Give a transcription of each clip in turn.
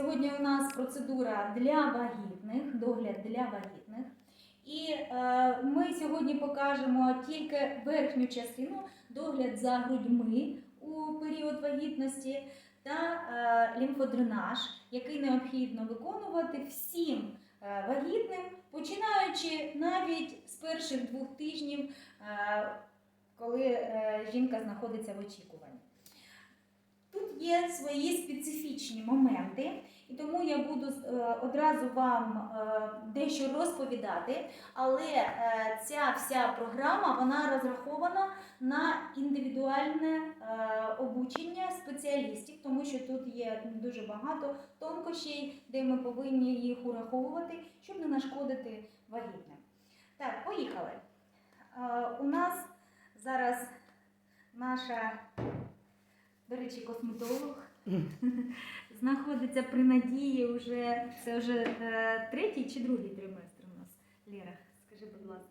Сьогодні у нас процедура для вагітних, догляд для вагітних. І е, ми сьогодні покажемо тільки верхню частину догляд за грудьми у період вагітності та е, лімфодренаж, який необхідно виконувати всім е, вагітним, починаючи навіть з перших двох тижнів, е, коли е, жінка знаходиться в очікуванні. Є свої специфічні моменти, і тому я буду е, одразу вам е, дещо розповідати, але е, ця вся програма вона розрахована на індивідуальне обучення спеціалістів, тому що тут є дуже багато тонкощей, де ми повинні їх ураховувати, щоб не нашкодити вагітним. Так, поїхали. У нас зараз наша, до речі, косметолог знаходиться при надії вже це вже е, третій чи другий триместр у нас, Лера? Скажи, будь ласка,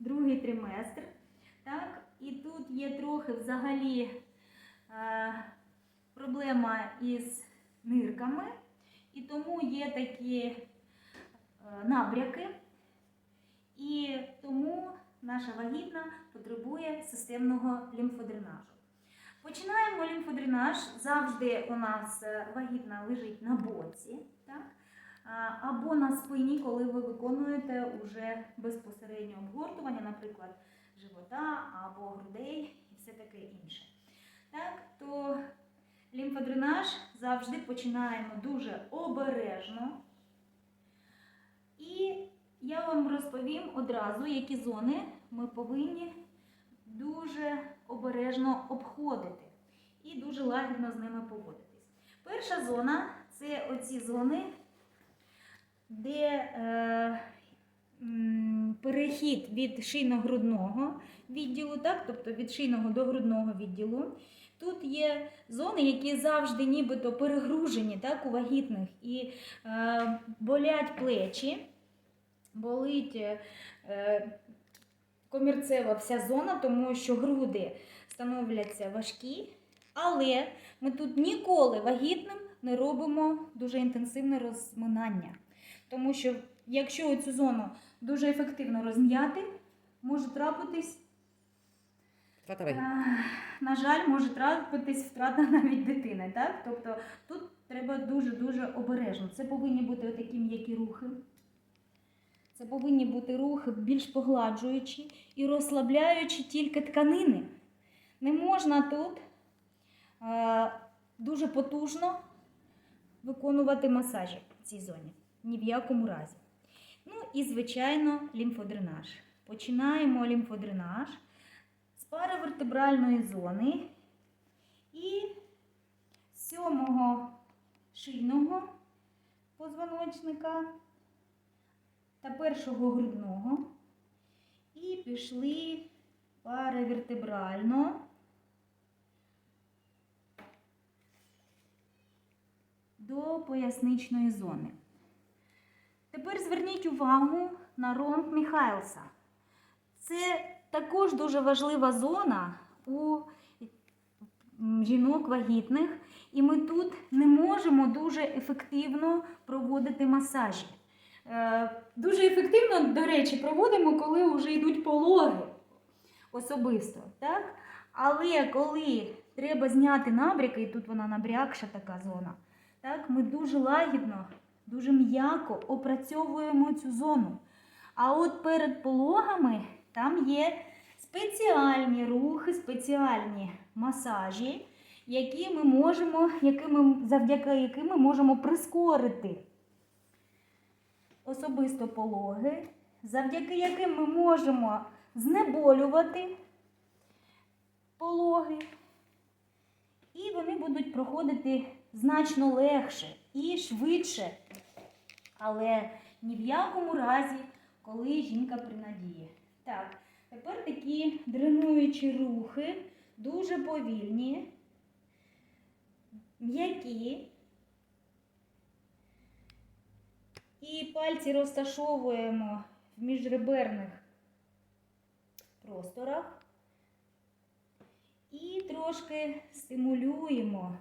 другий триместр. Так, і тут є трохи взагалі е, проблема із нирками, і тому є такі е, набряки, і тому наша вагітна потребує системного лімфодренажу. Починаємо лімфодренаж. Завжди у нас е, вагітна лежить на боці, так? Або на спині, коли ви виконуєте уже безпосередньо обгортування, наприклад, живота або грудей і все таке інше. Так, то лімфодренаж завжди починаємо дуже обережно. І я вам розповім одразу, які зони ми повинні дуже обережно обходити і дуже лагідно з ними поводитись. Перша зона це оці зони, де е, перехід від шийно-грудного відділу, так, тобто від шийного до грудного відділу. Тут є зони, які завжди нібито перегружені так, у вагітних і е, болять плечі, болить е, комірцева вся зона, тому що груди становляться важкі. Але ми тут ніколи вагітним не робимо дуже інтенсивне розминання. Тому що якщо цю зону дуже ефективно розм'яти, може трапитись, Втрата ваги. е, на жаль, може трапитись втрата навіть дитини. Так? Тобто тут треба дуже-дуже обережно. Це повинні бути такі м'які рухи. Це повинні бути рухи більш погладжуючі і розслабляючи тільки тканини. Не можна тут е, дуже потужно виконувати масажі в цій зоні. Ні в якому разі. Ну і, звичайно, лімфодренаж. Починаємо лімфодренаж з паравертебральної зони і сьомого шийного позвоночника та першого грудного. І пішли паравертебрально до поясничної зони. Тепер зверніть увагу на ромб Міхайлса. Це також дуже важлива зона у жінок вагітних, і ми тут не можемо дуже ефективно проводити масажі. Е, Дуже ефективно, до речі, проводимо, коли вже йдуть пологи особисто. Так? Але коли треба зняти набряки, і тут вона набрякша така зона, так, ми дуже лагідно, дуже м'яко опрацьовуємо цю зону. А от перед пологами там є спеціальні рухи, спеціальні масажі, які ми можемо, якими, завдяки яким ми можемо прискорити особисто пологи, завдяки яким ми можемо знеболювати пологи, і вони будуть проходити значно легше і швидше. Але ні в якому разі, коли жінка при надії. Так, тепер такі дренуючі рухи, дуже повільні, м'які. І пальці розташовуємо в міжреберних просторах і трошки стимулюємо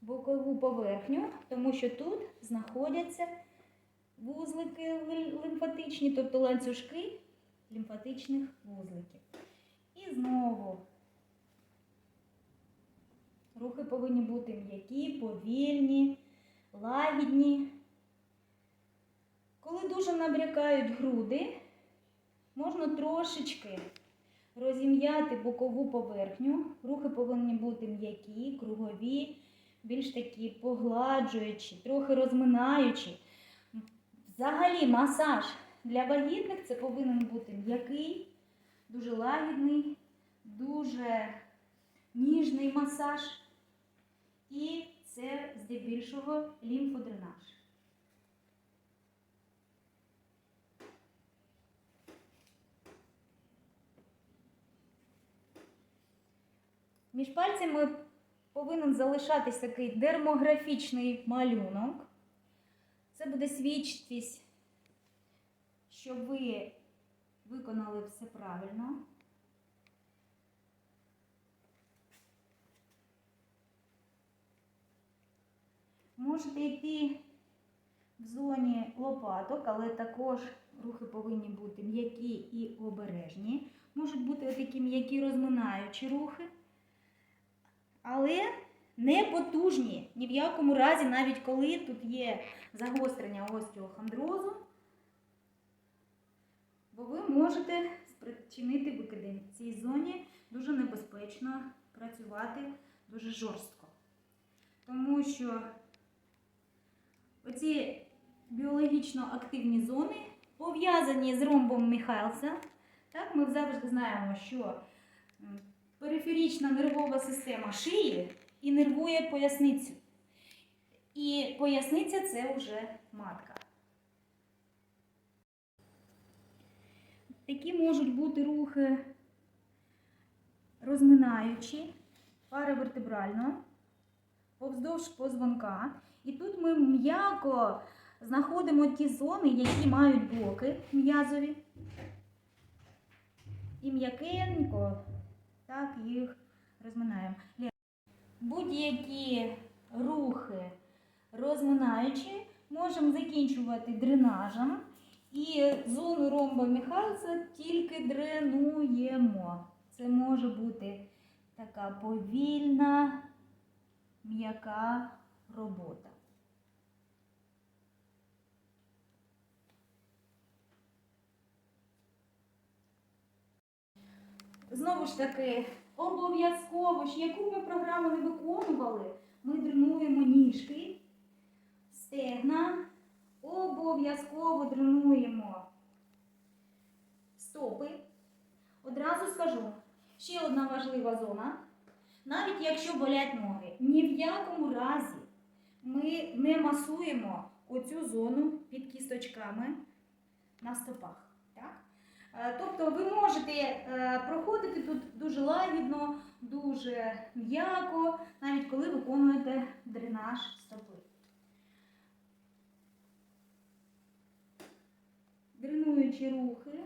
бокову поверхню, тому що тут знаходяться вузлики лімфатичні, тобто ланцюжки лімфатичних вузликів. І знову рухи повинні бути м'які, повільні, лагідні. Коли дуже набрякають груди, можна трошечки розім'яти бокову поверхню. Рухи повинні бути м'які, кругові, більш такі погладжуючі, трохи розминаючі. Взагалі, масаж для вагітних це повинен бути м'який, дуже лагідний, дуже ніжний масаж. І це здебільшого лімфодренаж. Між пальцями повинен залишатись такий дермографічний малюнок. Це буде свідчитись, що ви виконали все правильно. Можете йти в зоні лопаток, але також рухи повинні бути м'які і обережні. Можуть бути такі м'які розминаючі рухи, але не потужні. Ні в якому разі, навіть коли тут є загострення остеохондрозу, бо ви можете спричинити викидень. В цій зоні дуже небезпечно працювати дуже жорстко. Тому що оці біологічно активні зони пов'язані з ромбом Міхайлса. Так, ми завжди знаємо, що периферічна нервова система шиї і нервує поясницю. І поясниця це вже матка. Такі можуть бути рухи розминаючі, паравертебрально, повздовж позвонка. І тут ми м'яко знаходимо ті зони, які мають блоки м'язові. І м'якенько так їх розминаємо. Будь-які рухи розминаючі можемо закінчувати дренажем. І зону ромба Міхальса тільки дренуємо. Це може бути така повільна, м'яка робота. Знову ж таки, обов'язково ж, яку ми програму не виконували, ми дренуємо ніжки, стегна, обов'язково дренуємо стопи. Одразу скажу, ще одна важлива зона. Навіть якщо болять ноги, ні в якому разі ми не масуємо оцю зону під кісточками на стопах. Е, Тобто ви можете е, проходити тут дуже лагідно, дуже м'яко, навіть коли виконуєте дренаж стопи. Дренуючі рухи.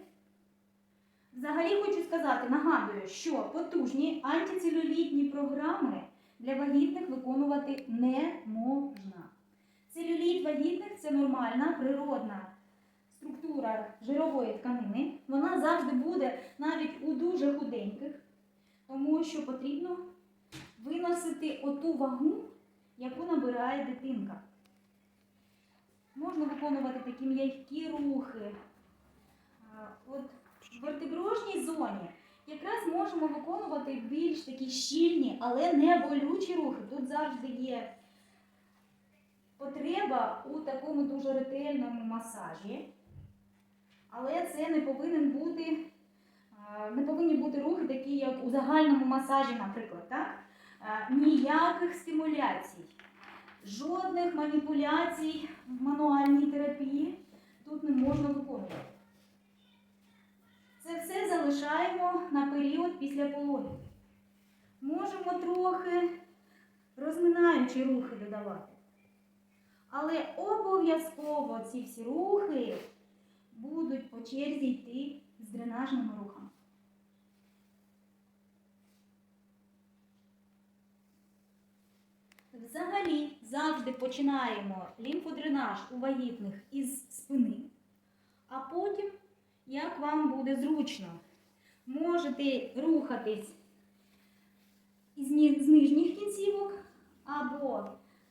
Взагалі хочу сказати, нагадую, що потужні антицелюлітні програми для вагітних виконувати не можна. Целюліт вагітних це нормальна природна структура жирової тканини. Вона завжди буде навіть у дуже худеньких, тому що потрібно виносити оту вагу, яку набирає дитинка. Можна виконувати такі м'які рухи. От в вертеброжній зоні якраз можемо виконувати більш такі щільні, але не болючі рухи. Тут завжди є потреба у такому дуже ретельному масажі. Але це не повинен бути, не повинні бути рухи, такі як у загальному масажі, наприклад. Так? Ніяких стимуляцій, жодних маніпуляцій в мануальній терапії тут не можна виконувати. Це все залишаємо на період після пологів. Можемо трохи розминаючі рухи додавати. Але обов'язково ці всі рухи будуть по черзі йти з дренажними рухами. Взагалі завжди починаємо лімфодренаж у вагітних із спини, а потім, як вам буде зручно, можете рухатись з нижніх кінцівок або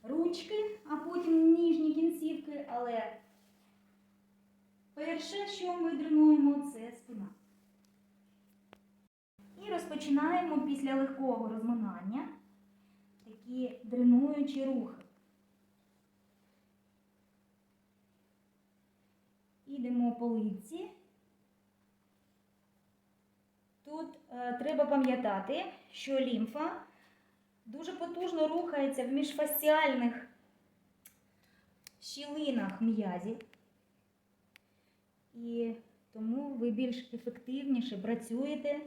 ручки, а потім ніжні кінцівки, але перше, що ми дренуємо, це спина. І розпочинаємо після легкого розминання такі дренуючі рухи. Ідемо по лиці. Тут е, треба пам'ятати, що лімфа дуже потужно рухається в міжфасціальних щілинах м'язів. І тому ви більш ефективніше працюєте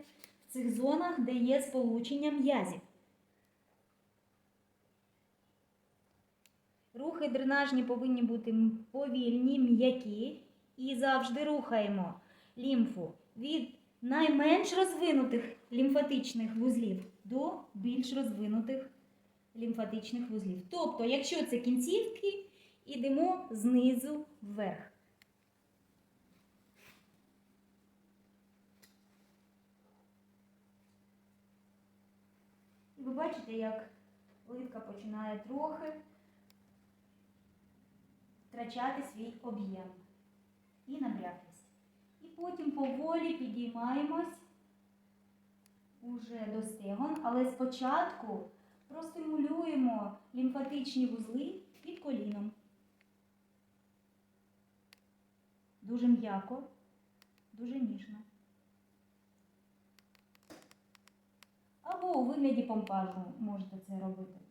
в цих зонах, де є сполучення м'язів. Рухи дренажні повинні бути повільні, м'які і завжди рухаємо лімфу від найменш розвинутих лімфатичних вузлів до більш розвинутих лімфатичних вузлів. Тобто, якщо це кінцівки, ідемо знизу вверх. І ви бачите, як литка починає трохи втрачати свій об'єм і набряклість. І потім поволі підіймаємось уже до стегон, але спочатку простимулюємо лімфатичні вузли під коліном. Дуже м'яко, дуже ніжно. Або у вигляді помпажу можете це робити.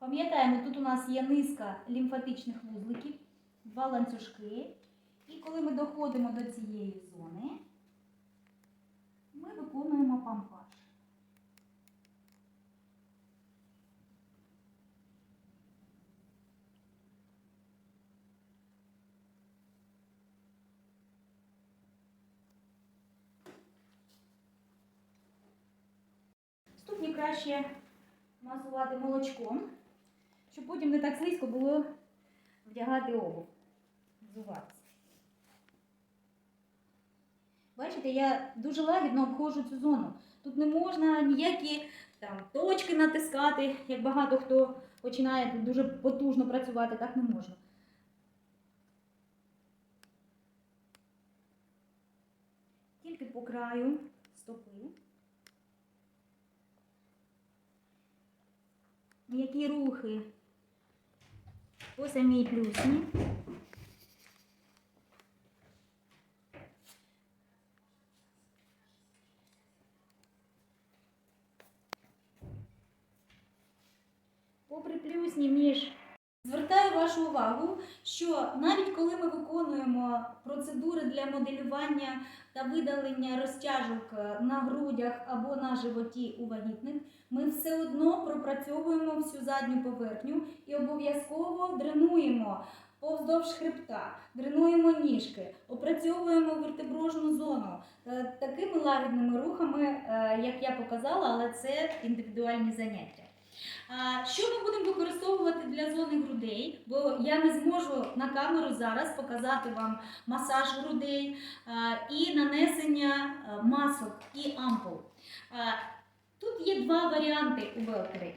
Пам'ятаємо, тут у нас є низка лімфатичних вузликів, два ланцюжки. І коли ми доходимо до цієї зони, ми виконуємо пампаж. Ступні краще масувати молочком, щоб потім не так слизько було вдягати обув, взуватися. Бачите, я дуже лагідно обходжу цю зону. Тут не можна ніякі там точки натискати, як багато хто починає тут дуже потужно працювати, так не можна. Тільки по краю стопи. М'які рухи по самій плюсні. Попри плюсні між. Вашу увагу, що навіть коли ми виконуємо процедури для моделювання та видалення розтяжок е, на грудях або на животі у вагітних, ми все одно пропрацьовуємо всю задню поверхню і обов'язково дренуємо повздовж хребта, дренуємо ніжки, опрацьовуємо вертеброжну зону Е, такими лагідними рухами, е, як я показала, але це індивідуальні заняття. Що ми будемо використовувати для зони грудей? Бо я не зможу на камеру зараз показати вам масаж грудей і нанесення масок і ампул. Тут є два варіанти у велкері.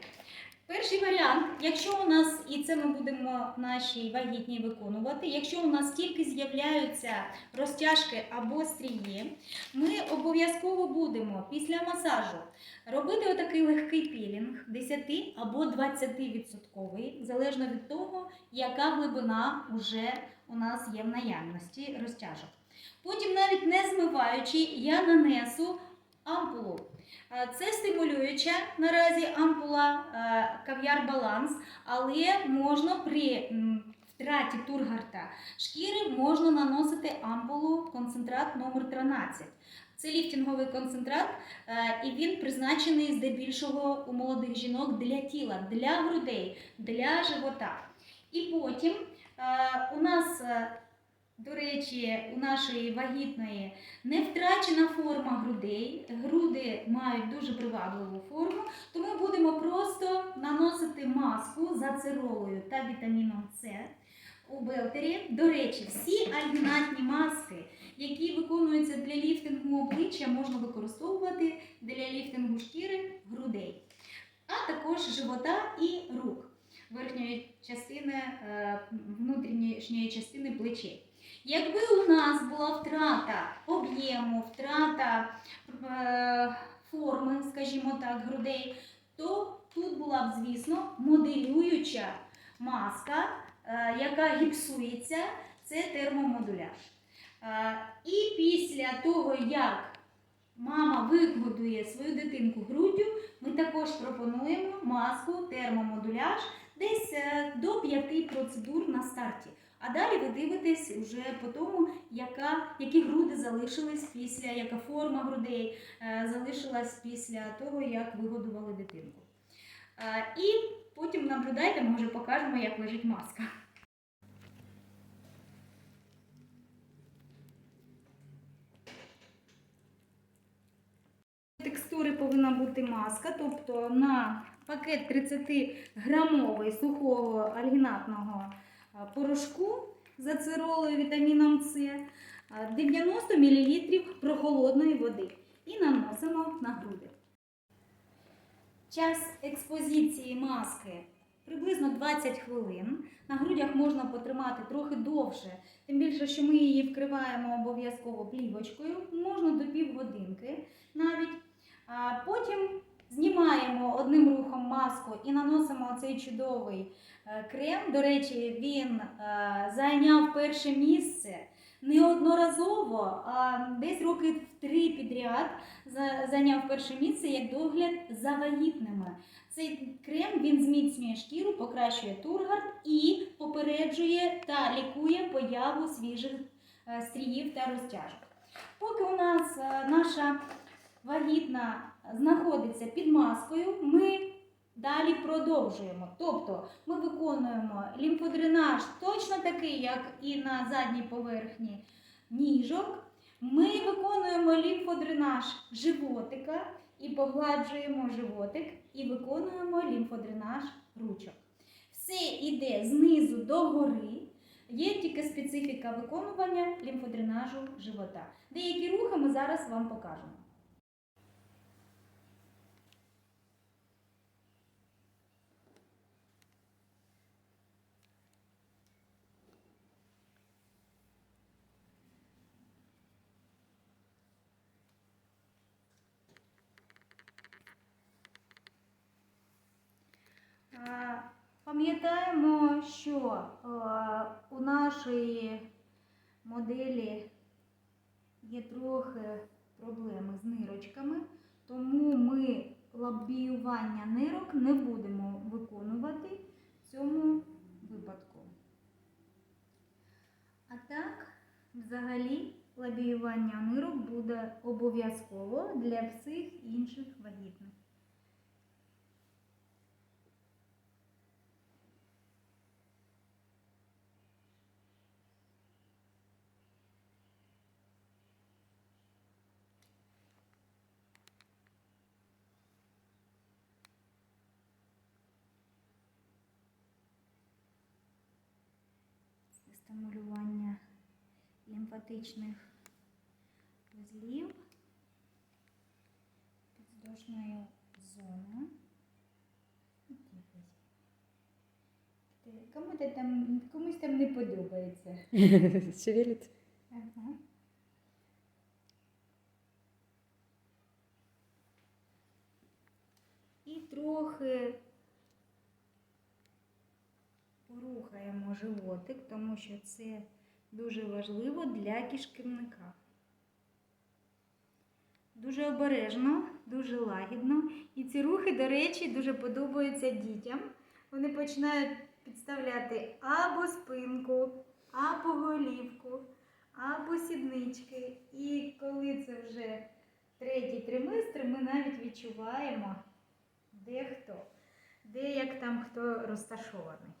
Перший варіант, якщо у нас, і це ми будемо нашій вагітній виконувати, якщо у нас тільки з'являються розтяжки або стрії, ми обов'язково будемо після масажу робити отакий легкий пілінг 10 або 20%, залежно від того, яка глибина вже у нас є в наявності розтяжок. Потім, навіть не змиваючи, я нанесу ампулу. Е, Це стимулююча наразі ампула е, кав'яр баланс, але можна при втраті тургарта шкіри можна наносити ампулу концентрат номер 13. Це ліфтинговий концентрат, е, і він призначений здебільшого у молодих жінок для тіла, для грудей, для живота. І потім у нас, до речі, у нашої вагітної не втрачена форма грудей. Груди мають дуже привабливу форму, то ми будемо просто наносити маску з ацеролою та вітаміном С у белтері. До речі, всі альгінатні маски, які виконуються для ліфтингу обличчя, можна використовувати для ліфтингу шкіри грудей, а також живота і рук, верхньої частини, е, внутрішньої частини плечей. Якби у нас була втрата об'єму, втрата е, форми, скажімо так, грудей, то тут була б, звісно, моделююча маска, е, яка гіпсується, це термомодуляж. Е, І після того, як мама вигодує свою дитинку груддю, ми також пропонуємо маску термомодуляж десь до 5 процедур на старті. А далі ви дивитесь вже по тому, яка, які груди залишились після, яка форма грудей е, залишилась після того, як вигодували дитинку. Е, і потім наблюдайте, ми вже покажемо, як лежить маска. Текстури повинна бути маска, тобто на пакет 30 грамовий сухого альгінатного порошку з ацеролою вітаміном С, е, 90 мл прохолодної води і наносимо на груди. Час експозиції маски приблизно 20 хвилин. На грудях можна потримати трохи довше, тим більше, що ми її вкриваємо обов'язково плівочкою, можна до півгодинки навіть. Потім знімаємо одним рухом маску і наносимо цей чудовий е, крем. До речі, він е, зайняв перше місце неодноразово, а десь роки три підряд зайняв перше місце як догляд за вагітними. Цей крем він зміцнює шкіру, покращує тургард і попереджує та лікує появу свіжих е, стріїв та розтяжок. Поки у нас наша вагітна знаходиться під маскою, ми далі продовжуємо. Тобто ми виконуємо лімфодренаж точно такий, як і на задній поверхні ніжок. Ми виконуємо лімфодренаж животика і погладжуємо животик, і виконуємо лімфодренаж ручок. Все йде знизу до гори. Є тільки специфіка виконування лімфодренажу живота. Деякі рухи ми зараз вам покажемо. Е, Пам'ятаємо, що е, у нашої моделі є трохи проблеми з нирочками, тому ми лобіювання нирок не будемо виконувати в цьому випадку. А так, взагалі, лобіювання нирок буде обов'язково для всіх інших вагітних. Стимулювання лімфатичних вузлів підвздошною зоною. Кому там, комусь там не подобається. Шевелит. Ага. І трохи порухаємо животик, тому що це дуже важливо для кишківника. Дуже обережно, дуже лагідно. І ці рухи, до речі, дуже подобаються дітям. Вони починають підставляти або спинку, або голівку, або сіднички. І коли це вже третій триместр, ми навіть відчуваємо, де хто, де як там хто розташований.